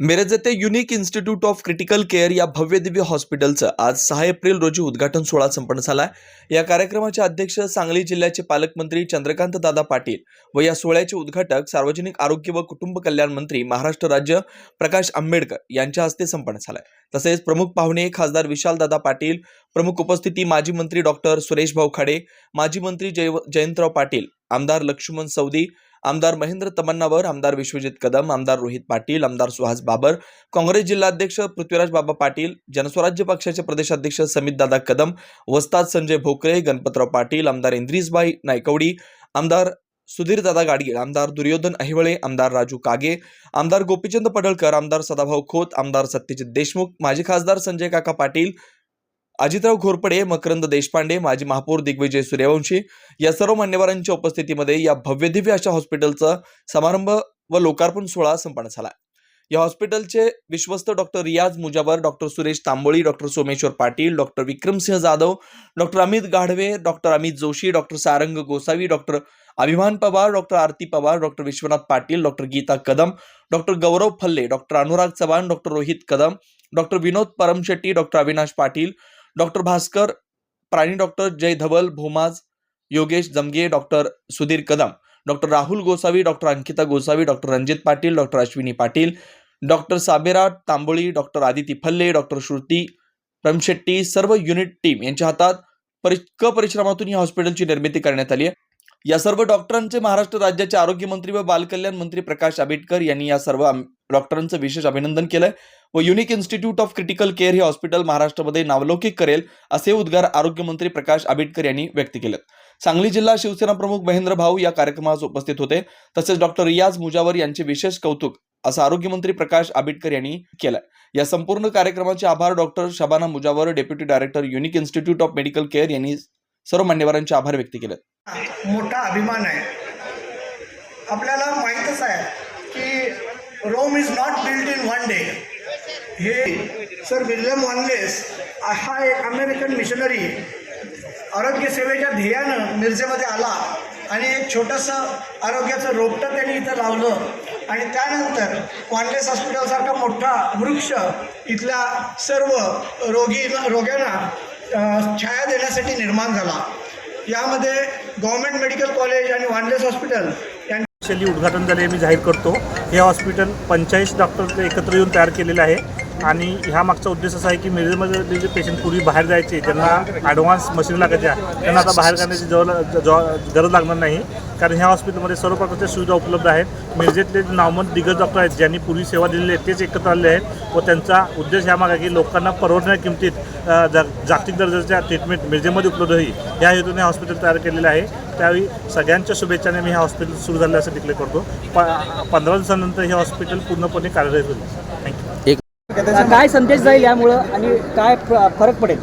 मिरज येथे Unique Institute of Critical Care या भव्य दिव्य हॉस्पिटलचं आज सहा एप्रिल रोजी उद्घाटन सोहळा संपन्न झाला या कार्यक्रमाचे अध्यक्ष सांगली जिल्ह्याचे पालकमंत्री चंद्रकांत दादा पाटील व या सोहळ्याचे उद्घाटक सार्वजनिक आरोग्य व कुटुंब कल्याण मंत्री महाराष्ट्र राज्य प्रकाश आंबेडकर यांच्या हस्ते संपन्न झालाय तसेच प्रमुख पाहुणे खासदार विशाल दादा पाटील प्रमुख उपस्थिती माजी मंत्री डॉक्टर सुरेश भाऊ खाडे माजी मंत्री जय जयंतराव पाटील आमदार लक्ष्मण सौदी आमदार महेंद्र तमन्नावर आमदार विश्वजित कदम आमदार रोहित पाटील आमदार सुहास बाबर काँग्रेस जिल्हाध्यक्ष पृथ्वीराज बाबा पाटील जनस्वराज्य पक्षाचे प्रदेशाध्यक्ष समितदादा कदम वस्ताद संजय भोकरे गणपतराव पाटील आमदार इंद्रिसबाई नायकवडी आमदार सुधीर दादा गाडगीळ आमदार दुर्योधन अहिवळे आमदार राजू कागे आमदार गोपीचंद पडळकर आमदार सदाभाऊ खोत आमदार सत्यजित देशमुख माजी खासदार संजय काका पाटील अजितराव घोरपडे मकरंद देशपांडे माजी महापौर दिग्विजय सूर्यवंशी या सर्व मान्यवरांच्या उपस्थितीमध्ये या भव्यदिव्य अशा हॉस्पिटलचा समारंभ व लोकार्पण सोहळा संपन्न झाला. या हॉस्पिटलचे विश्वस्त doctor Riyaz Mujawar doctor Suresh Tamboli doctor Someshwar Patil doctor Vikramsinh Jadhav doctor Amit Gadhave doctor Amit Joshi doctor Sarang Gosavi doctor Abhiman Pawar doctor Aarti Pawar doctor Vishwanath Patil doctor Geeta Kadam doctor Gaurav Phalle doctor Anurag Chavan doctor Rohit Kadam doctor Vinod Paramshetti doctor Avinash Patil doctor Bhaskar Prani doctor Jay Dhawal Bhomaj Yogesh Jamge doctor Sudhir Kadam doctor Rahul Gosavi doctor Ankita Gosavi doctor Ranjit Patil doctor Ashwini Patil doctor Sabera Tamboli doctor Aditi Phalle doctor Shruti Ramshetti सर्व unit team यांच्या हातात परि क परिश्रमातून या हॉस्पिटलची निर्मिती करण्यात आली आहे. या सर्व डॉक्टरांचे महाराष्ट्र राज्याचे आरोग्यमंत्री व बालकल्याण मंत्री प्रकाश आंबेडकर यांनी या सर्व डॉक्टरांचं विशेष अभिनंदन केलंय. व Unique Institute of Critical Care हे हॉस्पिटल महाराष्ट्रामध्ये नावलौकिक करेल असे उद्गार आरोग्यमंत्री प्रकाश आंबेडकर यांनी व्यक्त केले सांगली जिल्हा शिवसेना प्रमुख महेंद्र भाऊ या कार्यक्रमास उपस्थित होते. तसेच डॉक्टर रियाज मुजावर यांचे विशेष कौतुक असं आरोग्यमंत्री प्रकाश आंबेडकर यांनी केलं या संपूर्ण कार्यक्रमाचे आभार doctor Shabana Mujawar deputy director Unique Institute of Medical Care यांनी सर्व मान्यवरांचे आभार व्यक्त केले मोठा अभिमान आहे. आपल्याला माहीतच आहे की Rome is not build in one day हे सर विल्यम वॉनलेस हा एक अमेरिकन मिशनरी आरोग्य सेवेच्या ध्येयानं मिरजेमध्ये आला आणि एक छोटंसं आरोग्याचं रोपटं त्यांनी इथं लावलं. आणि त्यानंतर वानलेस हॉस्पिटलसारखा मोठा वृक्ष इथल्या सर्व रोगी रोग्यांना छाया देण्यासाठी निर्माण झाला. यामध्ये गव्हर्मेंट मेडिकल कॉलेज आणि वानलेस हॉस्पिटल यांनी उद्घाटन झाले मी जाहीर करतो. हे हॉस्पिटल पंचाळीस डॉक्टर एकत्र येऊन तयार केलेले आहे. आणि ह्या मागचा उद्देश असा आहे की मिरजमध्ये जे पेशंट पूर्वी बाहेर जायचे ज्यांना ॲडव्हान्स मशीन लागायच्या त्यांना आता बाहेर जाण्याची जवळ गरज लागणार नाही. कारण ह्या हॉस्पिटलमध्ये सर्व प्रकारच्या सुविधा उपलब्ध आहेत. मिरजेतले जे नामवंत दिग्गज डॉक्टर आहेत ज्यांनी पूर्वी सेवा दिलेली आहे तेच एकत्र आलेले आहेत व त्यांचा उद्देश ह्या मागा की लोकांना परवडणाऱ्या किमतीत जा जागतिक दर्जाच्या ट्रीटमेंट मिरजेमध्ये उपलब्ध होईल. या हेतूने हे हॉस्पिटल तयार केलेलं आहे. त्यावेळी सगळ्यांच्या शुभेच्छाने मी हे हॉस्पिटल सुरू झालं असं डिक्लेअर करतो. प पंधरा दिवसानंतर हे हॉस्पिटल पूर्णपणे कार्यरत होईल. काय संदेश जाईल यामुळं आणि काय फ- फरक पडेल?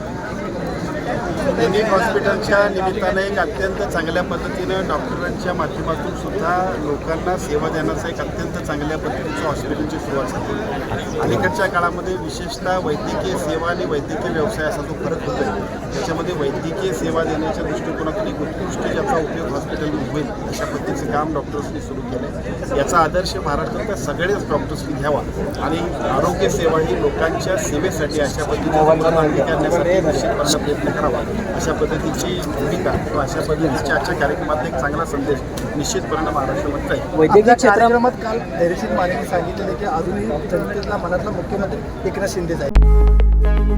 युनिक हॉस्पिटलच्या निमित्ताने एक अत्यंत चांगल्या पद्धतीनं डॉक्टरांच्या माध्यमातून सुद्धा लोकांना सेवा देण्याचं एक अत्यंत चांगल्या पद्धतीचं हॉस्पिटलची सुरुवात झाली. अलीकडच्या काळामध्ये विशेषतः वैद्यकीय सेवा आणि वैद्यकीय व्यवसाय असा जो फरक होतो त्याच्यामध्ये वैद्यकीय सेवा देण्याच्या दृष्टिकोनातून एक उत्कृष्ट ज्याचा उपयोग हॉस्पिटलमध्ये होईल अशा पद्धतीचं काम डॉक्टर्सनी सुरू केलं आहे याचा आदर्श महाराष्ट्रातल्या सगळेच डॉक्टर्सनी घ्यावा आणि आरोग्य सेवा ही लोकांच्या सेवेसाठी अशा पद्धतीने मागणी करण्यासाठी निश्चितपणे प्रयत्न करावा अशा पद्धतीची भूमिका किंवा अशा पद्धतीच्या आजच्या कार्यक्रमात एक चांगला संदेश निश्चितपणे महाराष्ट्रामध्ये जाईल वैद्यकीय क्षेत्रात कार्यक्रमात काल धैर्यशील मानेने सांगितलेले की अजूनही जनतेला मनातला मुख्यमंत्री एकनाथ शिंदेच आहे